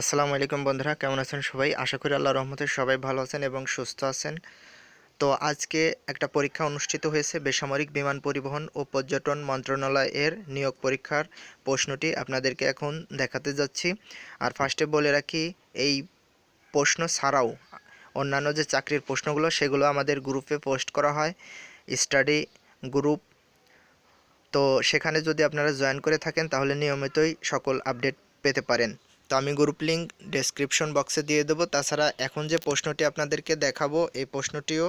আসসালামু আলাইকুম বন্ধুরা, কেমন আছেন সবাই? আশা করি আল্লাহ রহমতে সবাই ভালো আছেন এবং সুস্থ আছেন। তো আজকে একটা পরীক্ষা অনুষ্ঠিত হয়েছে, বেসামরিক বিমান পরিবহন ও পর্যটন মন্ত্রণালয়ের নিয়োগ পরীক্ষার প্রশ্নটি আপনাদেরকে এখন দেখাতে যাচ্ছি। আর ফার্স্টে বলে রাখি, এই প্রশ্ন ছাড়াও অন্যান্য যে চাকরির প্রশ্নগুলো, সেগুলো আমাদের গ্রুপে পোস্ট করা হয় স্টাডি গ্রুপ তো সেখানে যদি আপনারা জয়েন করে থাকেন, তাহলে নিয়মিতই সকল আপডেট পেতে পারেন। তো আমি গ্রুপ লিঙ্ক ডেসক্রিপশন বক্সে দিয়ে দেবো। তাছাড়া এখন যে প্রশ্নটি আপনাদেরকে দেখাবো, এই প্রশ্নটিও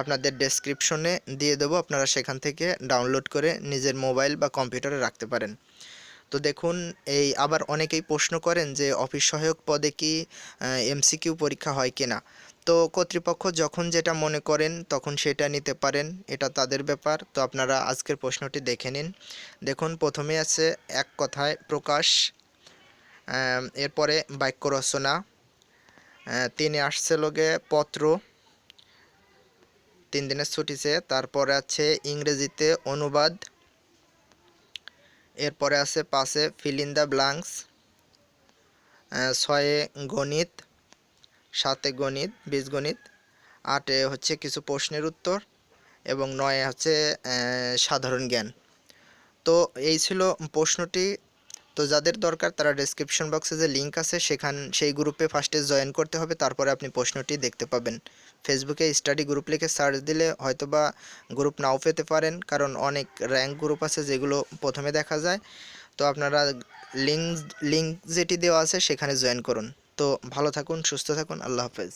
আপনাদের ডেসক্রিপশনে দিয়ে দেবো। আপনারা সেখান থেকে ডাউনলোড করে নিজের মোবাইল বা কম্পিউটারে রাখতে পারেন। তো দেখুন, এই আবার অনেকেই প্রশ্ন করেন যে, অফিস সহায়ক পদে কি এমসিকিউ পরীক্ষা হয় কিনা? তো কর্তৃপক্ষ যখন যেটা মনে করেন, তখন সেটা নিতে পারেন। এটা তাদের ব্যাপার। তো আপনারা আজকের প্রশ্নটি দেখে নিন। দেখুন, প্রথমে আছে, এক কথায় প্রকাশ এরপরে বাক্য রচনা তিনে আসছে লোকে পত্র, তিন দিনের ছুটিছে, তারপরে আছে ইংরেজিতে অনুবাদ, এরপরে আছে পাশে ফিল ইন দ্য ব্লাঙ্কস ছয়ে গণিত, সাতে গণিত বীজগণিত আটে হচ্ছে কিছু প্রশ্নের উত্তর এবং নয়ে হচ্ছে সাধারণ জ্ঞান। তো এই ছিল প্রশ্নটি। তো যাদের দরকার তারা ডেসক্রিপশন বক্সে যে লিঙ্ক আছে, সেখান, সেই গ্রুপে ফার্স্টে জয়েন করতে হবে, তারপরে আপনি প্রশ্নটি দেখতে পাবেন। ফেসবুকে স্টাডি গ্রুপ লিখে সার্চ দিলে হয়তোবা গ্রুপ নাও পেতে পারেন, কারণ অনেক র্যাঙ্ক গ্রুপ আছে যেগুলো প্রথমে দেখা যায়। তো আপনারা লিঙ্ক লিঙ্ক যেটি দেওয়া আছে সেখানে জয়েন করুন। তো ভালো থাকুন, সুস্থ থাকুন, আল্লাহ হাফেজ।